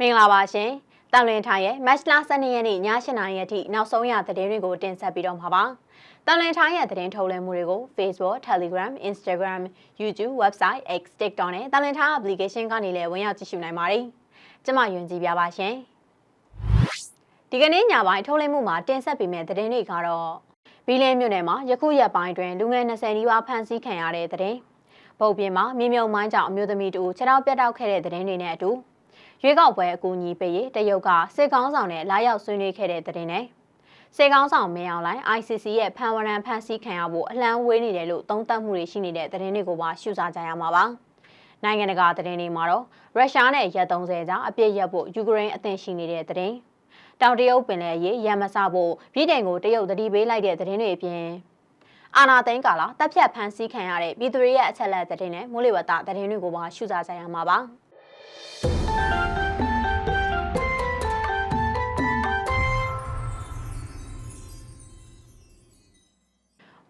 မင်္ဂလာပါရှင်။တန်လွင်ထိုင်ရဲ့မတ်လ12ရက်နေ့ည8:00နာရီအထိနောက်ဆုံးရသတင်းတွေကိုတင်ဆက်ပြီးတော့မှာပါ။တန်လွင်ထိုင်ရဲ့သတင်းထုတ်လွှင့်မှုတွေကို Facebook, Telegram, Instagram, YouTube, Website, X, TikTok နဲ့တန်လွင်ထိုင် application ကနေလည်းဝင်ရောက်ကြည့်ရှုနိုင်ပါတယ်။ကျွန်မယွန်ကြည်ပြပါရှင်။ဒီကနေ့ညပိုင်းထုတ်လွှင့်မှုမှာတင်ဆက်ပေးမယ့်သတင်းတွေကတော့ဘီလင်းမြို့နယ်မှာယခုရက်ပိုင်းတွင်လူငယ်20နီးပါးဖမ်းဆီးခံရတဲ့သတင်း။ပုတ်ပြင်းမှာမြေမြုံမိုင်းကြောင့်အမျိုးသမီးတူခြေထောက်ပြတ်တောက်ခဲ့တဲ့သတင်းတွေနဲ့အတူ ရွေးကောက်ပွဲအကူအညီပေးရေးတရုတ်ကစစ်ကောင်းဆောင်နဲ့လာရောက်ဆွေးနွေးခဲ့တဲ့တဲ့နဲ့စစ်ကောင်းဆောင်မင်းအောင်လိုင်း ICC ရဲ့ဖန်ဝရန်ဖန်ဆီးခံရဖို့အလံဝေးနေတယ်လို့သုံးသပ်မှုတွေရှိနေတဲ့တဲ့တွေကိုပါရှုစားကြရမှာပါ။နိုင်ငံတကာတဲ့တွေမှာတော့ရုရှားနဲ့ရက်30ကြာအပြစ်ရက်ဖို့ယူကရိန်းအသင့်ရှိနေတဲ့တဲ့တောင်တရုတ်ပင်လယ်ရေးရန်မစဖို့ပြည်တိုင်ကိုတရုတ်တတိပေးလိုက်တဲ့တဲ့တွေအပြင်အာနာသိန်းကာလာတပ်ဖြတ်ဖမ်းဆီးခံရတဲ့ပြည်သူတွေရဲ့အချက်လက်တဲ့နဲ့မိုးလေဝသတဲ့တွေကိုပါရှုစားကြရမှာပါ။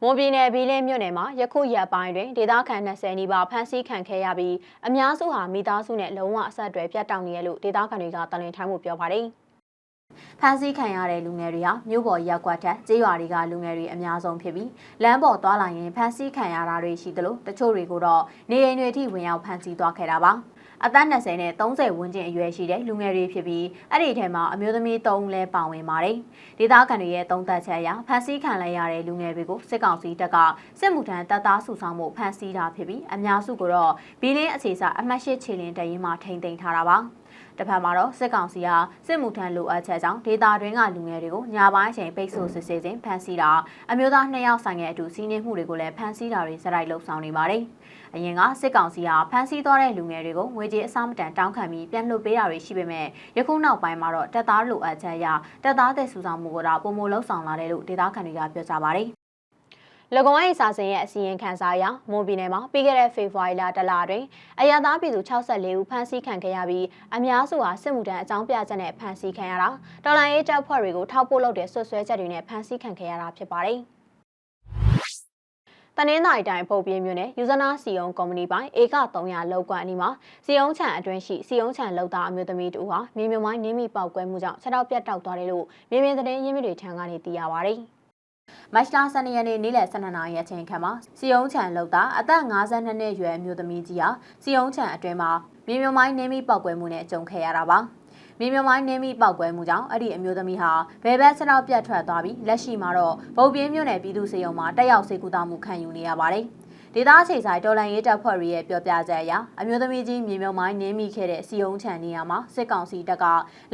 မွန်ပြည်နယ်ဘီလင်းမြို့နယ်မှာယခုရက်ပိုင်းတွင်ဒေသခံ20နီးပါးဖမ်းဆီးခံခဲ့ရပြီးအများစုဟာမိသားစုနဲ့လုံးဝအဆက်အသွယ်ပြတ်တောက်နေရလို့ဒေသခံတွေကတလင်ထိုင်းမှုပြောပါတယ်။ဖမ်းဆီးခံရတဲ့လူငယ်တွေဟာမြို့ပေါ်ရက်ကွက်ထက်ကျေးရွာတွေကလူငယ်တွေအများဆုံးဖြစ်ပြီးလမ်းပေါ်သွားလာရင်ဖမ်းဆီးခံရတာတွေရှိသလိုတချို့တွေကိုတော့နေအိမ်တွေထိဝင်ရောက်ဖမ်းဆီးသွားခဲ့တာပါ။ အသက်20နဲ့30ဝန်းကျင်အရွယ်ရှိတဲ့လူငယ်တွေဖြစ်ပြီးအဲ့ဒီထဲမှာအမျိုးသမီး3ဦးလည်းပါဝင်ပါတယ်။ဒေသခံတွေရဲ့သုံးသပ်ချက်အရဖမ်းဆီးခံလိုက်ရတဲ့လူငယ်တွေကိုစစ်ကောင်စီတပ်ကစစ်မှုထမ်းတပ်သားစုဆောင်မှုဖမ်းဆီးတာဖြစ်ပြီးအများစုကတော့ဘီလင်းအခြေစာအမှတ်၈ခြေလင်းတရင်မှထိန်းသိမ်းထားတာပါ။တဖက်မှာတော့စစ်ကောင်စီဟာစစ်မှုထမ်းလိုအပ်ချက်ကြောင့်ဒေတာတွင်းကလူငယ်တွေကိုညပိုင်းအချိန်ပိတ်ဆို့စစ်ဆေးခြင်းဖမ်းဆီးတာအမျိုးသားနှစ်ယောက်ဆိုင်တဲ့အတူစီးနှင်းမှုတွေကိုလည်းဖမ်းဆီးတာတွေစတိုက်လှုပ်ဆောင်နေပါတယ်။ အရင်ကစစ်ကောင်စီဟာဖမ်းဆီးသွားတဲ့လူငယ်တွေကိုငွေကြေးအစမတန်တောင်းခံပြီးပြန်လွှတ်ပေးတာတွေရှိပေမဲ့ယခုနောက်ပိုင်းမှာတော့တပ်သားလိုအပ်ချက်အရတပ်သားတဲ့စုဆောင်မှုကိုတော့ပုံမလှုပ်ဆောင်လာတယ်လို့ဒေသခံတွေကပြောကြပါတယ်လကုံအိစာစင်ရဲ့အစီရင်ခံစာအရမွန်ပြည်နယ်မှာပြီးခဲ့တဲ့ဖေဖော်ဝါရီလတလတွင်အရသာပြည်သူ64ဦးဖမ်းဆီးခံခဲ့ရပြီးအများစုဟာစစ်မှုထမ်းအကြောင်းပြချက်နဲ့ဖမ်းဆီးခံရတာတော်လိုင်းရေးတပ်ဖွဲ့တွေကိုထောက်ပို့လုပ်တဲ့ဆွဆွဲချက်တွေနဲ့ဖမ်းဆီးခံခဲ့ရတာဖြစ်ပါတယ်။ တနင်္သာရီတိုင်းပုံပြင်းမြို့နယ်ယူဇနာစီယုံကုမ္ပဏီပိုင်ဧက300လောက်ကွာအနီးမှာစီယုံချံအတွင်းရှိစီယုံချံလောက်သားအမျိုးသမီးတူဟာမြေမြုံမိုင်းနင်းမိပေါက်ကွဲမှုကြောင့်ခြေထောက်ပြတ်တောက်သွားတယ်လို့မြေမြင်သတင်းရင်းမြစ်တွေထံကနေသိရပါဗျ။မတ်လ12ရက်နေ့နေ့လယ်12နာရီအချိန်ခန့်မှာစီယုံချံလောက်သားအသက်52နှစ်အရွယ်အမျိုးသမီးကြီးဟာစီယုံချံအတွင်းမှာမြေမြုံမိုင်းနင်းမိပေါက်ကွဲမှုနဲ့ကြုံခဲ့ရတာပါ။ မြေမြမိုင်းနင်းမိပောက်ကွဲမှုကြောင့်အဲ့ဒီအမျိုးသမီးဟာဘယ်ဘက်စနောက်ပြတ်ထွက်သွားပြီးလက်ရှိမှာတော့ဗုတ်ပြင်းမြို့နယ်ပြည်သူ့စေယုံမှာတက်ရောက်စေကူတာမှုခံယူနေရပါတယ်။ဒေသအခြေဆိုင်တော်လန်ရေးတပ်ဖွဲ့တွေရဲ့ပြောပြချက်အရအမျိုးသမီးကြီးမြေမြုံမိုင်းနင်းမိခဲ့တဲ့စီယုံချန်နေရာမှာစစ်ကောင်စီတပ်က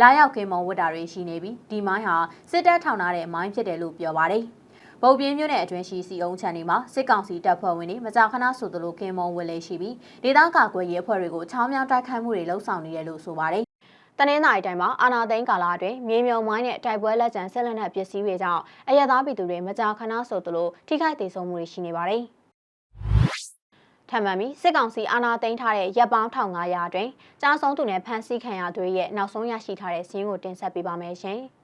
လာရောက်ကင်မုံဝတ်တာတွေရှိနေပြီးဒီမိုင်းဟာစစ်တပ်ထောင်ထားတဲ့မိုင်းဖြစ်တယ်လို့ပြောပါတယ်။ဗုတ်ပြင်းမြို့နယ်အတွင်းရှိစီအုံချန်ဒီမှာစစ်ကောင်စီတပ်ဖွဲ့ဝင်တွေမကြာခဏဆိုသလိုကင်းမုံဝတ်လေးရှိပြီးဒေသကာကွယ်ရေးအဖွဲ့တွေကိုချောင်းမြောင်းတိုက်ခိုက်မှုတွေလှုံ့ဆော်နေတယ်လို့ဆိုပါတယ် တနင်္သာရီတိုင်းမှာအာနာသိန်းကာလအတွင်းမြေမြုံမိုင်းနဲ့တိုက်ပွဲလက်ကျန်ဆက်လက်နက်ပစ္စည်းတွေကြောင့်အရသာပြည်သူတွေမကြာခဏဆိုသလိုထိခိုက်ဒေဆုံးမှုတွေရှိနေပါတယ်။ထပ်မံပြီးစစ်ကောင်စီအာဏာသိမ်းထားတဲ့ရပ်ပေါင်း1500အတွင်းကြားဆုံးသူနဲ့ဖမ်းဆီးခံရသူရဲ့နောက်ဆုံးရရှိထားတဲ့စီးရင်ကိုတင်ဆက်ပေးပါမယ်ရှင်။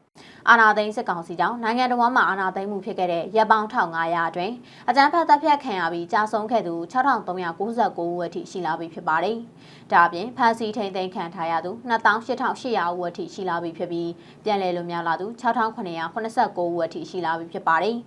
အာနာသိန်းစစ်ကောင်စီကြောင့်နိုင်ငံတော်မှာအာနာသိန်းမှုဖြစ်ခဲ့တဲ့ရပ်ပေါင်း1500အတွင်းအကြမ်းဖက်တပ်ဖြတ်ခံရပြီးကြာဆုံးခဲ့သူ6399ဦးအထိရှိလာပြီဖြစ်ပါတယ်။ဒါအပြင်ဖမ်းဆီးထိန်သိမ်းခံထားရသူ28800ဦးအထိရှိလာပြီဖြစ်ပြီးပြန်လည်လွတ်မြောက်လာသူ6989ဦးအထိရှိလာပြီဖြစ်ပါတယ်။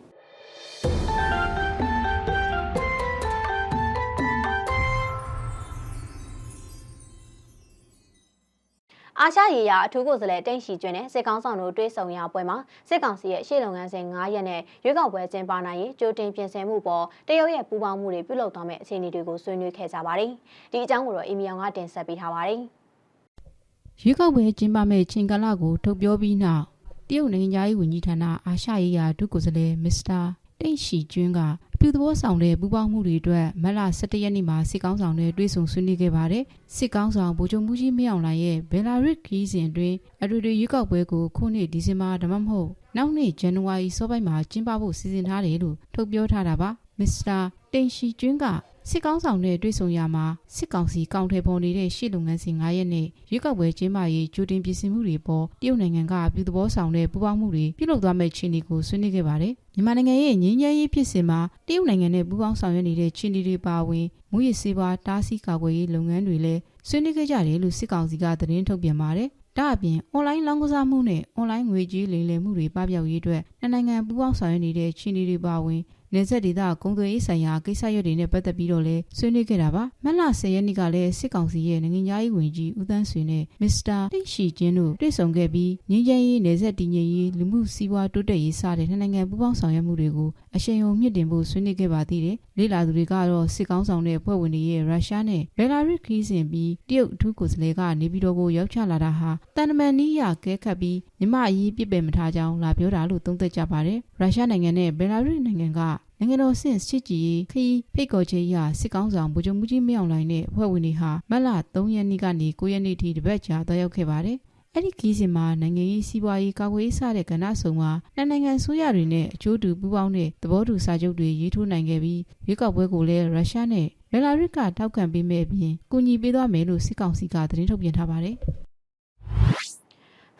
အာရှရေယာအထူးကိုယ်စားလှယ်တိန့်ရှိကျွန်းနဲ့စစ်ကောင်းဆောင်တို့တွဲဆုံရပွဲမှာစစ်ကောင်စီရဲ့ရှေ့လုပ်ငန်းစဉ်9ရက်နဲ့ရွေးကောက်ပွဲကျင်းပနိုင်ရေးကြိုတင်ပြင်ဆင်မှုပေါ်တရုတ်ရဲ့ပူးပေါင်းမှုတွေပြုလုပ်သွားမယ့်အခြေအနေတွေကိုဆွေးနွေးခဲ့ကြပါတယ်။ဒီအကြောင်းကိုတော့အီမီယောင်ကတင်ဆက်ပေးထားပါတယ်။ရွေးကောက်ပွဲကျင်းပမယ့်ချိန်ကာလကိုထုတ်ပြောပြီးနောက်တရုတ်နိုင်ငံသားရေးဝန်ကြီးဌာနအာရှရေးရာဒုကိုယ်စားလှယ်မစ္စတာတိန့်ရှီကျွန်းကအ ပြုသဘောဆောင်တဲ့ပူးပေါင်းမှုတွေအတွက်မတ်လ17ရက်နေ့မှာစစ်ကောင်းဆောင်နဲ့တွေ့ဆုံဆွေးနွေးခဲ့ပါတယ်။စစ်ကောင်းဆောင်ဗိုလ်ချုပ်မှုကြီးမင်းအောင်လှိုင်ရဲ့ဘယ်လာရစ်ခီးစဉ်အတွင်းအထွေထွေရွေးကောက်ပွဲကိုခုနှစ်ဒီဇင်ဘာဒါမှမဟုတ်နောက်နှစ်ဇန်နဝါရီစောပိုင်းမှာကျင်းပဖို့စီစဉ်ထားတယ်လို့ထုတ်ပြောထားတာပါ။မစ္စတာတိန့်ရှီကျွန်းကစစ်ကောင်းဆောင်နဲ့တွေ့ဆုံရမှာစစ်ကောင်စီကောင်ထွယ်ပေါ်နေတဲ့ရှေ့လုပ်ငန်းစဉ်9ရက်နဲ့ရွေးကောက်ပွဲကျင်းပရေးကြိုတင်ပြင်ဆင်မှုတွေပေါ်တရုတ်နိုင်ငံကပြုသဘောဆောင်တဲ့ပူးပေါင်းမှုတွေပြုလုပ်သွားမဲ့ခြေအနေကိုဆွေးနွေးခဲ့ပါတယ် မြန်မာနိုင်ငံရဲ့ငြိမ်းချမ်းရေးဖြစ်စဉ်မှာတရုတ်နိုင်ငံနဲ့ပူးပေါင်းဆောင်ရွက်နေတဲ့ခြေအနေတွေပါဝင်မူရစ်စေပါတားဆီးကာကွယ်ရေးလုပ်ငန်းတွေလည်းဆွေးနွေးခဲ့ကြတယ်လို့စစ်ကောင်စီကသတင်းထုတ်ပြန်ပါတယ်ဒါအပြင်အွန်လိုင်းလောင်းကစားမှုနဲ့အွန်လိုင်းငွေကြေးလိမ်လည်မှုတွေပပျောက်ရေးအတွက်နှစ်နိုင်ငံပူးပေါင်းဆောင်ရွက်နေတဲ့ခြေအနေတွေပါဝင် နေဆက်ဒေသကုန်သွယ်ရေးဆိုင်ရာကိစ္စရပ်တွေနဲ့ပတ်သက်ပြီးတော့လည်းဆွေးနွေးခဲ့တာပါမက်လ10ရက်နေ့ကလည်းစစ်ကောင်စီရဲ့နိုင်ငံသားရေးဝန်ကြီးဦးသန်းဆွေနဲ့မစ္စတာတိတ်ရှိချင်းတို့တွေ့ဆုံခဲ့ပြီးငင်းချမ်းရေးနေဆက်တည်ငြိမ်ရေးလူမှုစီးပွားတိုးတက်ရေးစတဲ့နှစ်နိုင်ငံပူးပေါင်းဆောင်ရွက်မှုတွေကိုအရှိန်အဟုန်မြင့်တင်ဖို့ဆွေးနွေးခဲ့ပါသေးတယ်လေ့လာသူတွေကတော့စစ်ကောင်းဆောင်တဲ့ဖွဲ့ဝင်တွေရဲ့ရုရှားနဲ့ဘယ်လာရုစ်ခီးစဉ်ပြီးတရုတ်အထူးကိုယ်စားလှယ်ကနေပြည်တော်ကိုရောက်ချလာတာဟာတန်တမန်နီးရကဲခတ်ပြီး မြမအရေးပြစ်ပယ်မထားကြောင်းလာပြောတာလို့သုံးသပ်ကြပါတယ်ရုရှားနိုင်ငံနဲ့ဘယ်လာရုစ်နိုင်ငံကနိုင်ငံတော်ဆင့်စစ်ကြည်ရေးခရီးဖိတ်ခေါ်ခြင်းအရစစ်ကောင်းဆောင်ဗိုလ်ချုပ်မှုကြီးမင်းအောင်လှိုင်နဲ့အဖွဲ့ဝင်တွေဟာမတ်လ3ရက်နေ့ကနေ9ရက်နေ့ထိတပတ်ကြာသွားရောက်ခဲ့ပါတယ်။အဲ့ဒီခီးစဉ်မှာနိုင်ငံရေးစီးပွားရေးကာကွယ်ရေးစတဲ့ကဏ္ဍစုံမှာနှစ်နိုင်ငံဆိုရတွေနဲ့အကျိုးတူပူးပေါင်းတဲ့သဘောတူစာချုပ်တွေရေးထိုးနိုင်ခဲ့ပြီးရွေးကောက်ပွဲကိုလည်းရုရှားနဲ့ဘယ်လာရုစ်ကထောက်ခံပေးမဲ့အပြင်ကူညီပေးသွားမယ်လို့စစ်ကောင်စီကသတင်းထုတ်ပြန်ထားပါတယ်။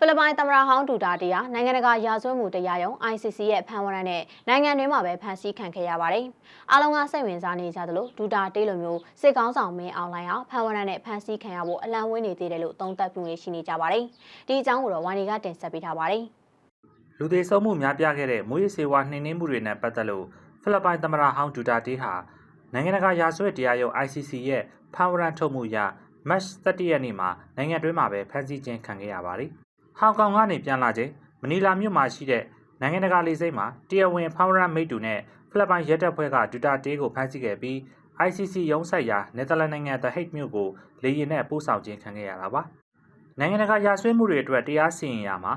ဖိလစ်ပိုင်သမ္မတဟောင်းဒူတာတီဟာနိုင်ငံတကာရာဇဝတ်မှုတရားရုံး ICC ရဲ့ဖမ်းဝရမ်းနဲ့နိုင်ငံတွင်းမှာပဲဖမ်းဆီးခံခဲ့ရပါတယ်။အားလုံးကစိတ်ဝင်စားနေကြသလိုဒူတာတီလိုမျိုးစစ်ကောင်းဆောင်မင်းအောင်လှိုင်ဟာဖမ်းဝရမ်းနဲ့ဖမ်းဆီးခံရဖို့အလံဝင်းနေသေးတယ်လို့သုံးသပ်မှုတွေရှိနေကြပါတယ်။ဒီအကြောင်းကိုတော့ဝိုင်ဒီကတင်ဆက်ပေးထားပါတယ်။လူသေးဆုံးမှုများပြားခဲ့တဲ့မွေးစေဝါနှိမ်နင်းမှုတွေနဲ့ပတ်သက်လို့ဖိလစ်ပိုင်သမ္မတဟောင်းဒူတာတေးဟာနိုင်ငံတကာရာဇဝတ်တရားရုံး ICC ရဲ့ဖမ်းဝရမ်းထုတ်မှုအရမတ်17ရက်နေ့မှာနိုင်ငံတွင်းမှာပဲဖမ်းဆီးခြင်းခံခဲ့ရပါတယ်။ ဟောင်ကောင်ကနေပြန်လာချိန်မနီလာမြို့မှာရှိတဲ့နိုင်ငံတကာလေဆိပ်မှာတရားဝင်ဖမ်းဝရမ်းမိတ္တူနဲ့ဖိလစ်ပိုင်ရဲတပ်ဖွဲ့ကဒူတာတေးကိုဖမ်းဆီးခဲ့ပြီး ICC ရုံးဆိုင်ရာနယ်သာလန်နိုင်ငံ The Hague မြို့ကိုလေယာဉ်နဲ့ပို့ဆောင်ခြင်းခံခဲ့ရတာပါ။နိုင်ငံတကာရာဇဝတ်မှုတွေအတွက်တရားစီရင်ရမှာ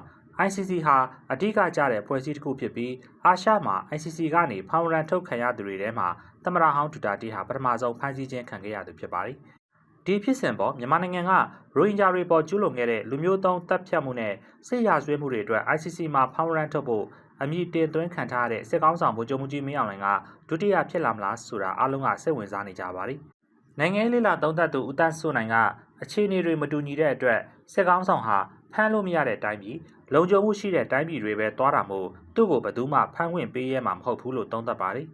ICC ဟာအဓိကကျတဲ့ဖွဲ့စည်းတစ်ခုဖြစ်ပြီးအာရှမှာ ICC ကနေဖောင်ရန်ထုတ်ခံရသူတွေထဲမှာသမ္မတဟောင်းဒူတာတီဟာပထမဆုံးဖမ်းဆီးခြင်းခံခဲ့ရသူဖြစ်ပါတယ်။ ဒီဖြစ်စဉ်ပေါ်မြန်မာနိုင်ငံကရိုဟင်ဂျာတွေပေါ်ကျူးလွန်ခဲ့တဲ့လူမျိုးတုံးတပ်ဖြတ်မှုနဲ့စစ်ရာဇဝတ်မှုတွေအတွက် ICC မှာဖောင်ရန်ထုတ်ဖို့အမည်တင်သွင်းခံထားရတဲ့စစ်ကောင်းဆောင်ဗိုလ်ချုပ်မှုကြီးမင်းအောင်လှိုင်ကဒုတိယဖြစ်လာမလားဆိုတာအားလုံးကစိတ်ဝင်စားနေကြပါတယ်။နိုင်ငံရေးလေးလာသုံးသပ်သူဦးတန်းစိုးနိုင်ကအခြေအနေတွေမတူညီတဲ့အတွက်စစ်ကောင်းဆောင်ဟာဖမ်းလို့မရတဲ့အတိုင်းပြည်လုံခြုံမှုရှိတဲ့တိုင်းပြည်တွေပဲသွားတာမို့သူ့ကိုဘယ်သူမှဖမ်းဝင်ပေးရမှာမဟုတ်ဘူးလို့သုံးသပ်ပါတယ်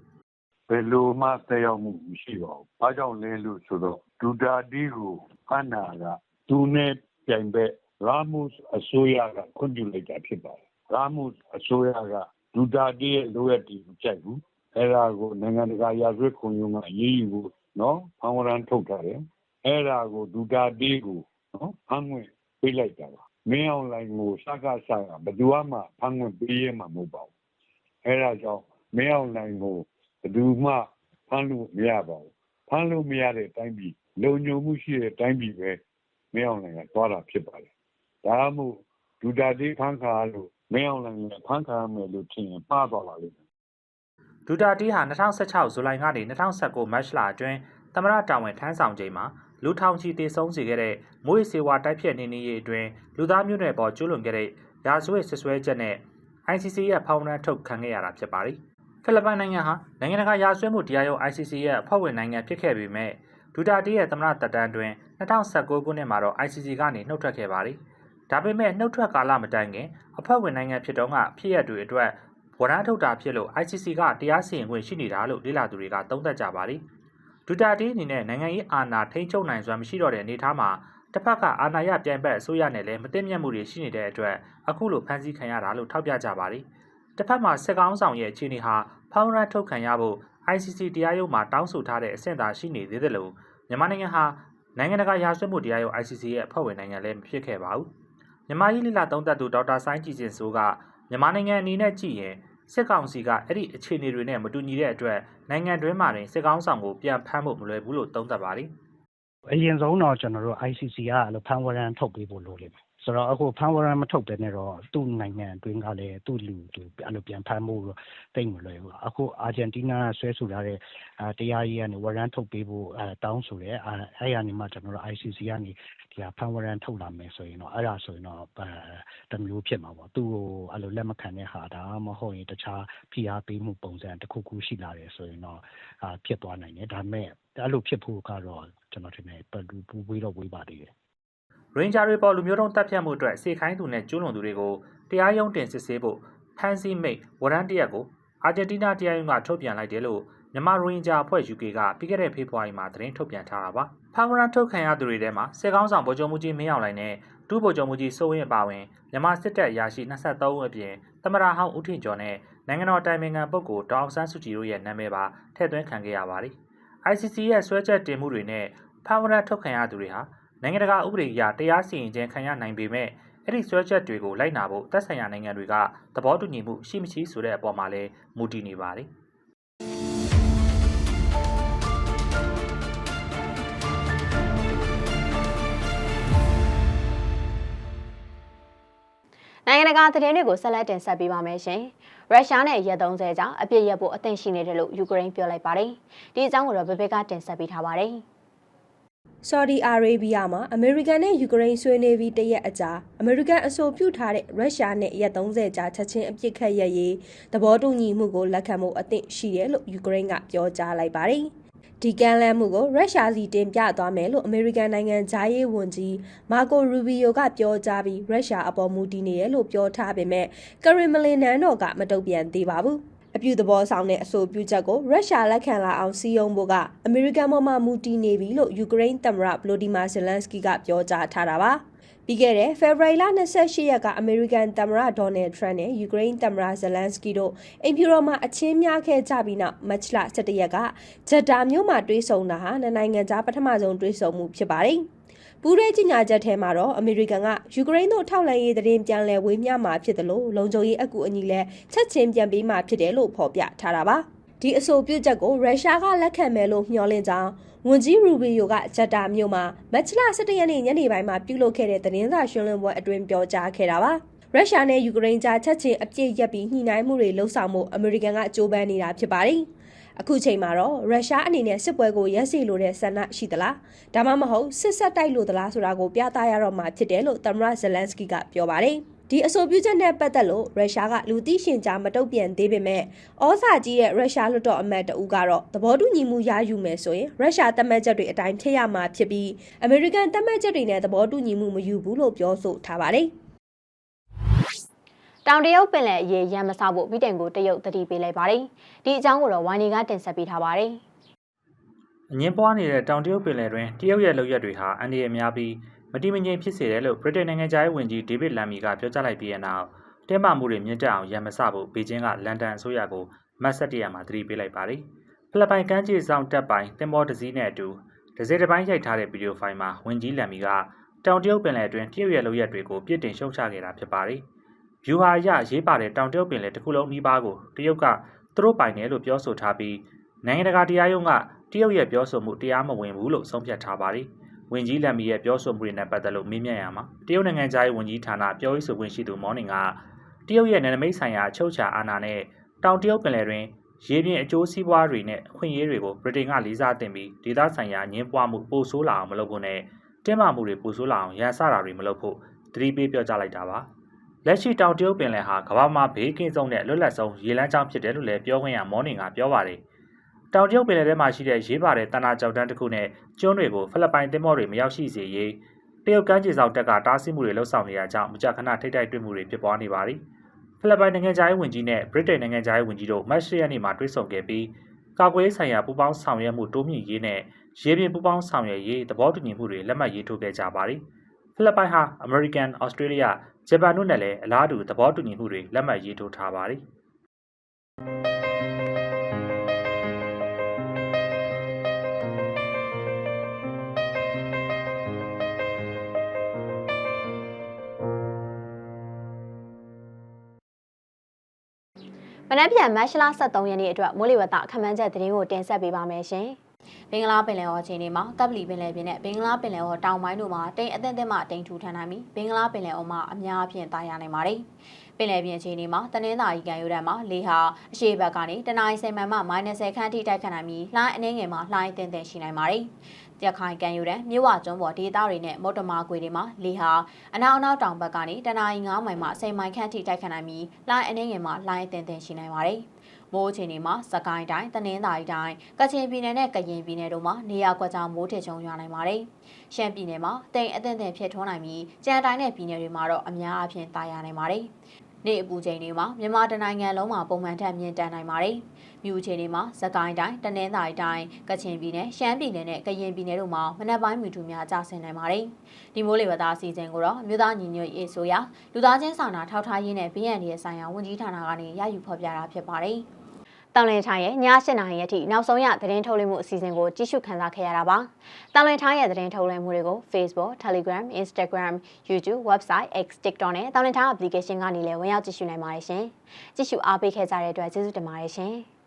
ဘယ်လိုမှသက်ရောက်မှုမရှိပါဘူး။ဘာကြောင့်လဲလို့ဆိုတော့ ဒူတာတီကိုဖမ်းတာကသူနဲ့ပြိုင်ဘက်ရာမုစ်အစိုးရကခွင့်ပြုလိုက်တာဖြစ်ပါတယ်။ရာမုစ်အစိုးရကဒူတာတီရဲ့လိုရတီကိုကြိုက်ဘူး။အဲဒါကိုနိုင်ငံတကာရာဇဝတ်ခုံရုံးကရေးယူဖို့နော်ဖမ်းဝရမ်းထုတ်ထားတယ်။အဲဒါကိုဒူတာတီကိုနော်ဖမ်းဝင်ပေးလိုက်တာပါ။မင်းအောင်လိုင်ကိုစကားစကားဘယ်သူမှဖမ်းဝင်ပေးရမှာမဟုတ်ပါဘူး။အဲဒါကြောင့်မင်းအောင်လိုင်ကိုဘယ်သူမှဖမ်းလို့မရပါဘူးဖမ်းလို့မရတဲ့အတိုင်းပြည် လုံခြုံမှုရှိတဲ့အတိုင်းပြည်ပဲမင်းအောင်လှိုင်ကသွားတာဖြစ်ပါတယ်ဒါမှမဟုတ်ဒူတာတေးဖမ်းခါလို့မင်းအောင်လှိုင်ကဖမ်းခါရမယ်လို့ထင်ရင်မှားသွားပါလိမ့်မယ်။ဒူတာတီဟာ2016ဇူလိုင်ကနေ2019မတ်လအတွင်းသမ္မတတာဝန်ထမ်းဆောင်ချိန်မှာလူထောင်ချီတေဆုံးစေခဲ့တဲ့မွေးစေဝါတိုက်ဖြတ်နေနေရေးအတွင်းလူသားမျိုးနွယ်ပေါ်ကျူးလွန်ခဲ့တဲ့ရာဇဝတ်ဆွဆွဲချက်နဲ့ ICC ရဲ့ဖောင်ရန်ထုတ်ခံခဲ့ရတာဖြစ်ပါတယ်။ဖိလစ်ပိုင်နိုင်ငံဟာနိုင်ငံတကာရာဇဝတ်မှုတရားရုံး ICC ရဲ့အဖွဲ့ဝင်နိုင်ငံဖြစ်ခဲ့ပေမဲ့ ဒူတာတီရဲ့သမ္မတတပ်တန်းတွင်2019ခုနှစ်မှာတော့ ICC ကနေနှုတ်ထွက်ခဲ့ပါတယ်။ဒါပေမဲ့နှုတ်ထွက်ကာလမတိုင်ခင်အဖွဲ့ဝင်နိုင်ငံဖြစ်တော့ကဖြစ်ရတွေအတွက်ဝရမ်းထုတ်တာဖြစ်လို့ ICC ကတရားစီရင်ခွင့်ရှိနေတာလို့လေ့လာသူတွေကသုံးသပ်ကြပါတယ်။ဒူတာတီအနေနဲ့နိုင်ငံရေးအာဏာထိန်းချုပ်နိုင်စွမ်းမရှိတော့တဲ့အနေအထားမှာတစ်ဖက်ကအာဏာရပြိုင်ဘက်အစိုးရနဲ့လည်းမသိမြတ်မှုတွေရှိနေတဲ့အတွက်အခုလိုဖမ်းဆီးခံရတာလို့ထောက်ပြကြပါတယ်။တစ်ဖက်မှာစစ်ကောင်းဆောင်ရဲ့အခြေအနေဟာဖောင်ရန်ထုတ်ခံရဖို့ ICC တရားရုံးမှာတောင်းဆိုထားတဲ့အဆင့်သာရှိနေသေးတယ်လို့မြန်မာနိုင်ငံဟာနိုင်ငံတကာရာဇဝတ်မှုတရားရုံး ICC ရဲ့အဖွဲ့ဝင်နိုင်ငံလည်းမဖြစ်ခဲ့ပါဘူး။မြန်မာရေးလိလာသုံးသပ်သူဒေါက်တာဆိုင်းကြည်စင်စိုးကမြန်မာနိုင်ငံအနေနဲ့ကြည့်ရင်စစ်ကောင်စီကအဲ့ဒီအခြေအနေတွေနဲ့မတူညီတဲ့အတွက်နိုင်ငံတွင်းမှာတင်စစ်ကောင်းဆောင်ကိုပြန်ဖမ်းဖို့မလွယ်ဘူးလို့သုံးသပ်ပါတယ်။အရင်ဆုံးတော့ကျွန်တော်တို့ ICC ကအဲ့လိုဖန်ဝရန်ထုတ်ပေးဖို့လိုလိမ့်မယ် ဆိုတော့အခုဖမ်းဝရမ်းမထုတ်တဲ့နဲ့တော့သူ့နိုင်ငံအတွင်းကလည်းသူ့လူသူအဲ့လိုပြန်ဖမ်းဖို့တော့တိတ်မလွယ်ဘူးအခုအာဂျင်တီးနားဆွဲဆိုထားတဲ့အာတရားရေးကနေဝရမ်းထုတ်ပေးဖို့အဲတောင်းဆိုတယ်အဲအဲ့ရနေမှကျွန်တော်တို့ ICC ကနေဒီဟာဖမ်းဝရမ်းထုတ်လာမယ်ဆိုရင်တော့အဲ့ဒါဆိုရင်တော့အဲတမျိုးဖြစ်မှာပေါ့သူ့ကိုအဲ့လိုလက်မခံတဲ့ဟာဒါမှမဟုတ်ရင်တခြားဖိအားပေးမှုပုံစံတစ်ခုခုရှိလာတယ်ဆိုရင်တော့အာဖြစ်သွားနိုင်တယ်ဒါပေမဲ့အဲ့လိုဖြစ်ဖို့ကတော့ကျွန်တော်ထင်တယ်ပူဝေးတော့ဝေးပါသေးတယ် ရိုဟင်ဂျာတွေပေါ်လူမျိုးတုံးတပ်ဖြတ်မှုအတွက်စေခိုင်းသူနဲ့ကျူးလွန်သူတွေကိုတရားရုံးတင်စစ်ဆေးဖို့ဖမ်းဆီးမိတ်ဝရမ်းတရက်ကိုအာဂျင်တီးနားတရားရုံးကထုတ်ပြန်လိုက်တယ်လို့မြန်မာရိုဟင်ဂျာအဖွဲ့ UK ကပြီးခဲ့တဲ့ဖေဖော်ဝါရီမှာသတင်းထုတ်ပြန်ထားတာပါဖမ်းဝရမ်းထုတ်ခံရသူတွေထဲမှာစစ်ကောင်းဆောင်ဗိုလ်ချုပ်မှုကြီးမင်းအောင်လှိုင်နဲ့ဒုဗိုလ်ချုပ်မှုကြီးစိုးဝင်းအပါအဝင်မြန်မာစစ်တပ်အရာရှိ23ဦးအပြင်သမရဟောင်းဦးထင်ကျော်နဲ့နိုင်ငံတော်တိုင်ပင်ခံပုဂ္ဂိုလ်ဒေါအောင်ဆန်းစုကြည်တို့ရဲ့နာမည်ပါထည့်သွင်းခံခဲ့ရပါတယ် ICC ရဲ့ဆွဲချက်တင်မှုတွေနဲ့ဖမ်းဝရမ်းထုတ်ခံရသူတွေဟာ နိုင်ငံတကာဥပဒေအရတရားစီရင်ခြင်းခံရနိုင်ပေမဲ့အဲ့ဒီဆွဲချက်တွေကိုလိုက်နာဖို့သက်ဆိုင်ရာနိုင်ငံတွေကသဘောတူညီမှုရှိမရှိဆိုတဲ့အပေါ်မှာလည်းမူတည်နေပါတယ်နိုင်ငံတကာသတင်းတွေကိုဆက်လက်တင်ဆက်ပေးပါမယ်ရှင်။ရုရှားနဲ့ရက်30ကြာအပြစ်ရက်ဖို့အသင့်ရှိနေတယ်လို့ယူကရိန်းပြောလိုက်ပါတယ်။ဒီအကြောင်းကိုတော့ဗဘေကတင်ဆက်ပေးထားပါတယ်။ ဆော်ဒီအာရေဗီးယားမှာအမေရိကန်နဲ့ယူကရိန်းဆွေးနွေးပြီးတရက်အကြာအမေရိကန်အဆိုပြုထားတဲ့ရုရှားနဲ့ရက်30ကြာချက်ချင်းအပြစ်ခတ်ရရေးသဘောတူညီမှုကိုလက်ခံဖို့အသင့်ရှိတယ်လို့ယူကရိန်းကပြောကြားလိုက်ပါတယ်။ဒီကမ်းလှမ်းမှုကိုရုရှားစီတင်ပြသွားမယ်လို့အမေရိကန်နိုင်ငံဂျာရေးဝန်ကြီးမာကိုရူဘီယိုကပြောကြားပြီးရုရှားအပေါ်မူတည်နေတယ်လို့ပြောထားပေမဲ့ကရင်မလင်နန်တော့ကမတုံ့ပြန်သေးပါဘူး။ အပြုသဘောဆောင်တဲ့အဆိုပြုချက်ကိုရုရှားလက်ခံလာအောင်စီယုံဖို့ကအမေရိကန်ပေါ်မှာမူတည်နေပြီလို့ယူကရိန်းသမ္မတဗလိုဒီမာဇယ်လန်စကီကပြောကြားထားတာပါ။ပြီးခဲ့တဲ့ဖေဖော်ဝါရီလ28ရက်ကအမေရိကန်သမ္မတဒေါ်နယ်ထရန့်နဲ့ယူကရိန်းသမ္မတဇလန်စကီတို့အိမ်ဖြူတော်မှာအချင်းများခဲ့ကြပြီးနောက်မတ်လ17ရက်ကဂျက်တာမြို့မှာတွေ့ဆုံတာဟာနှစ်နိုင်ငံကြားပထမဆုံးတွေ့ဆုံမှုဖြစ်ပါတယ်။ ပူးရဲကြီးညာချက်ထဲမှာတော့အမေရိကန်ကယူကရိန်းတို့ထောက်လှမ်းရေးသတင်းပြန်လည်ဝေမျှမှာဖြစ်တယ်လို့လုံခြုံရေးအကူအညီလဲချက်ချင်းပြန်ပေးမှာဖြစ်တယ်လို့ဖော်ပြထားတာပါ။ဒီအဆိုပြုချက်ကိုရုရှားကလက်ခံမယ်လို့မျှော်လင့်ကြောင်းဝန်ကြီးရူဘီယိုကဂျက်တာမြို့မှာမတ်လ17ရက်နေ့ညနေပိုင်းမှာပြုလုပ်ခဲ့တဲ့သတင်းစာရှင်းလင်းပွဲအတွင်းပြောကြားခဲ့တာပါ။ရုရှားနဲ့ယူကရိန်းကြားချက်ချင်းအပြစ်ရက်ပြီးညှိနှိုင်းမှုတွေလှုပ်ဆောင်မှုအမေရိကန်ကကြိုးပမ်းနေတာဖြစ်ပါတယ်။ အခုချိန်မှာတော့ရုရှားအနေနဲ့စစ်ပွဲကိုရက်စီလိုတဲ့ဆန္ဒရှိသလားဒါမှမဟုတ်စစ်ဆက်တိုက်လို့သလားဆိုတာကိုပြသရတော့မှာဖြစ်တယ်လို့သမ္မတဇလန်စကီကပြောပါတယ်။ဒီအဆိုပြုချက်နဲ့ပတ်သက်လို့ရုရှားကလူသိရှင်ကြားမတုံ့ပြန်သေးပေမဲ့ဩစာကြီးတဲ့ရုရှားလွှတ်တော်အမတ်တအူးကတော့သဘောတူညီမှုရယူမယ်ဆိုရင်ရုရှားတမတ်ချက်တွေအတိုင်းဖြစ်ရမှာဖြစ်ပြီးအမေရိကန်တမတ်ချက်တွေနဲ့သဘောတူညီမှုမယူဘူးလို့ပြောဆိုထားပါတယ်။ တောင်တရုတ်ပင်လယ်အရေးရန်မဆောက်ဖို့ပြည်တိုင်ကိုတရုတ်တတိပေးလိုက်ပါတယ်။ဒီအကြောင်းကိုတော့ဝိုင်းနေကတင်ဆက်ပေးထားပါတယ်။အငင်းပွားနေတဲ့တောင်တရုတ်ပင်လယ်တွင်တရုတ်ရဲ့လုပ်ရက်တွေဟာအန္တရာယ်များပြီးမတိမငြိမ်ဖြစ်စေတယ်လို့ဗြိတိန်နိုင်ငံသားရေးဝန်ကြီးဒေးဗစ်လမ်မီကပြောကြားလိုက်ပြီးတဲ့နောက်တင်းမာမှုတွေမြင့်တက်အောင်ရန်မစဖို့ဘေကျင်းကလန်ဒန်အစိုးရကိုမတ်ဆက်တရမှာသတိပေးလိုက်ပါတယ်။ဖိလစ်ပိုင်ကမ်းခြေဆောင်တပ်ပိုင်းတင်မောတစည်းနဲ့အတူဒဇယ်တစ်ပိုင်းရိုက်ထားတဲ့ဗီဒီယိုဖိုင်မှာဝန်ကြီးလမ်မီကတောင်တရုတ်ပင်လယ်တွင်တရုတ်ရဲ့လုပ်ရက်တွေကိုပြစ်တင်ရှုတ်ချခဲ့တာဖြစ်ပါတယ်။ ဗျူဟာအရရေးပါတဲ့တောင်တရုတ်ပင်လယ်တစ်ခုလုံးနှီးပါးကိုတရုတ်ကသူတို့ပိုင်တယ်လို့ပြောဆိုထားပြီးနိုင်ငံတကာတရားရုံးကတရုတ်ရဲ့ပြောဆိုမှုတရားမဝင်ဘူးလို့ဆုံးဖြတ်ထားပါတယ်။ဝင်ကြီးလမ်မီရဲ့ပြောဆိုမှုတွေနဲ့ပတ်သက်လို့မေးမြန်းရမှာတရုတ်နိုင်ငံသားရေးဝန်ကြီးဌာနပြောရေးဆိုခွင့်ရှိသူမော်နင်ကတရုတ်ရဲ့နယ်နိမိတ်ဆိုင်ရာအချုပ်ချာအာဏာနဲ့တောင်တရုတ်ပင်လယ်တွင်ရေပြင်အကျိုးစီးပွားတွေနဲ့အခွင့်အရေးတွေကိုဗြိတိန်ကလေးစားတင်ပြီးဒေသဆိုင်ရာညှင်းပွားမှုပိုဆိုးလာအောင်မလုပ်ဖို့နဲ့တင်းမာမှုတွေပိုဆိုးလာအောင်ရန်စတာတွေမလုပ်ဖို့သတိပေးပြောကြားလိုက်တာပါ။ လက်ရှိတောင်တရုတ်ပင်လယ်ဟာကမ္ဘာမှာဘေးကင်းဆုံးနဲ့လွတ်လပ်ဆုံးရေလမ်းကြောင်းဖြစ်တယ်လို့လည်းပြောခွင့်ရမော်နင်ကပြောပါတယ်။တောင်တရုတ်ပင်လယ်ထဲမှာရှိတဲ့ရေးပါတဲ့တနာကြောက်တန်းတစ်ခုနဲ့ကျွန်းတွေကိုဖိလစ်ပိုင်သင်္ဘောတွေမရောက်ရှိစေရေးတရုတ်ကမ်းခြေဆောင်တပ်ကတားဆီးမှုတွေလှုပ်ဆောင်နေရကြောင်းမကြာခဏထိတ်တိုက်တွေ့မှုတွေဖြစ်ပွားနေပါတယ်။ဖိလစ်ပိုင်နိုင်ငံသားရေးဝန်ကြီးနဲ့ဗြိတိန်နိုင်ငံသားရေးဝန်ကြီးတို့မတ်ရှ်ရက်နေ့မှာတွေ့ဆုံခဲ့ပြီးကာကွယ်ရေးဆိုင်ရာပူးပေါင်းဆောင်ရွက်မှုတိုးမြင့်ရေးနဲ့ရေပြင်ပူးပေါင်းဆောင်ရွက်ရေးသဘောတူညီမှုတွေလက်မှတ်ရေးထိုးခဲ့ကြပါတယ်။ဖိလစ်ပိုင်ဟာအမေရိကန်၊ဩစတြေးလျ ဂျပန်တို့နဲ့လည်းအလားတူသဘောတူညီမှုတွေလက်မှတ်ရေးထိုးထားပါတယ်။မနက်ဖြန်မတ်လ23ရက်နေ့အတွက်မိုးလေဝသခန့်မှန်းချက်သတင်းကိုတင်ဆက်ပေးပါမယ်ရှင်။ ဘင်္ဂလားပင်လယ်အော်ချင်းတွေမှာကပ်ပလီပင်လယ်ပြင်နဲ့ဘင်္ဂလားပင်လယ်အော်တောင်ပိုင်းတို့မှာတိမ်အသင့်သင့်မှတိမ်ထူထန်နိုင်ပြီးဘင်္ဂလားပင်လယ်အော်မှာအများအပြားတာယာနိုင်ပါတယ်။ပင်လယ်ပြင်အခြေအနေမှာတနင်္သာရီကံရိုးတန်းမှာလေဟာအရှေ့ဘက်ကနေတနအီဆယ်မှန်မှ -10 ခန့်ထိတိုက်ခတ်နိုင်ပြီးလှိုင်းအနှင်းငယ်မှာလှိုင်းအသင့်သင့်ရှိနိုင်ပါတယ်။ရခိုင်ကံယူတဲ့မြို့ဝကျွန်းပေါ်ဒေသတွေနဲ့မော်တမာကွေတွေမှာလေဟာအနောက်အနောက်တောင်ဘက်ကနေတနအီ9မိုင်မှ10မိုင်ခန့်ထိတိုက်ခတ်နိုင်ပြီးလှိုင်းအနှင်းငယ်မှာလှိုင်းအသင့်သင့်ရှိနိုင်ပါတယ်။ မိုးအခြေအနေမှာစကိုင်းတိုင်းတနင်္သာရီတိုင်းကချင်ပြည်နယ်နဲ့ကရင်ပြည်နယ်တို့မှာနေရာကွက်ကြားမိုးထစ်ချုံရွာနိုင်ပါတယ်။ရှမ်းပြည်နယ်မှာတိမ်အသင့်သင့်ဖြစ်ထွန်းနိုင်ပြီးကြံတိုင်းနဲ့ပြည်နယ်တွေမှာတော့အများအပြားတာယာနိုင်ပါတယ်။နေ့အပူချိန်တွေမှာမြန်မာတနိုင်ငံလုံးမှာပုံမှန်ထက်မြင့်တက်နိုင်ပါတယ်။မြို့အခြေအနေမှာစကိုင်းတိုင်းတနင်္သာရီတိုင်းကချင်ပြည်နယ်ရှမ်းပြည်နယ်နဲ့ကရင်ပြည်နယ်တို့မှာမနက်ပိုင်းမြူတူများကျဆင်းနိုင်ပါတယ်။ဒီမိုးလေဝသအစီအစဉ်ကိုတော့အမျိုးသားညီညွတ်ရေးအစိုးရလူသားချင်းစာနာထောက်ထားရေးနဲ့ BND ရဲ့ဆိုင်ရာဝန်ကြီးဌာနကနေရယူဖော်ပြတာဖြစ်ပါတယ်။ တောင်လင်ထိုင်းရဲ့ည8နာရီအထိနောက်ဆုံးရသတင်းထုတ်လွှင့်မှုအစီအစဉ်ကိုကြည့်ရှုခန်းစားခဲ့ရတာပါ။တောင်လင်ထိုင်းရဲ့သတင်းထုတ်လွှင့်မှုတွေကို Facebook, Telegram, Instagram, YouTube, Website, X, TikTok နဲ့တောင်လင်ထိုင်း application ကနေလည်းဝင်ရောက်ကြည့်ရှုနိုင်ပါတယ်ရှင်။ကြည့်ရှုအားပေးခဲ့ကြတဲ့အတွက်ကျေးဇူးတင်ပါတယ်ရှင်။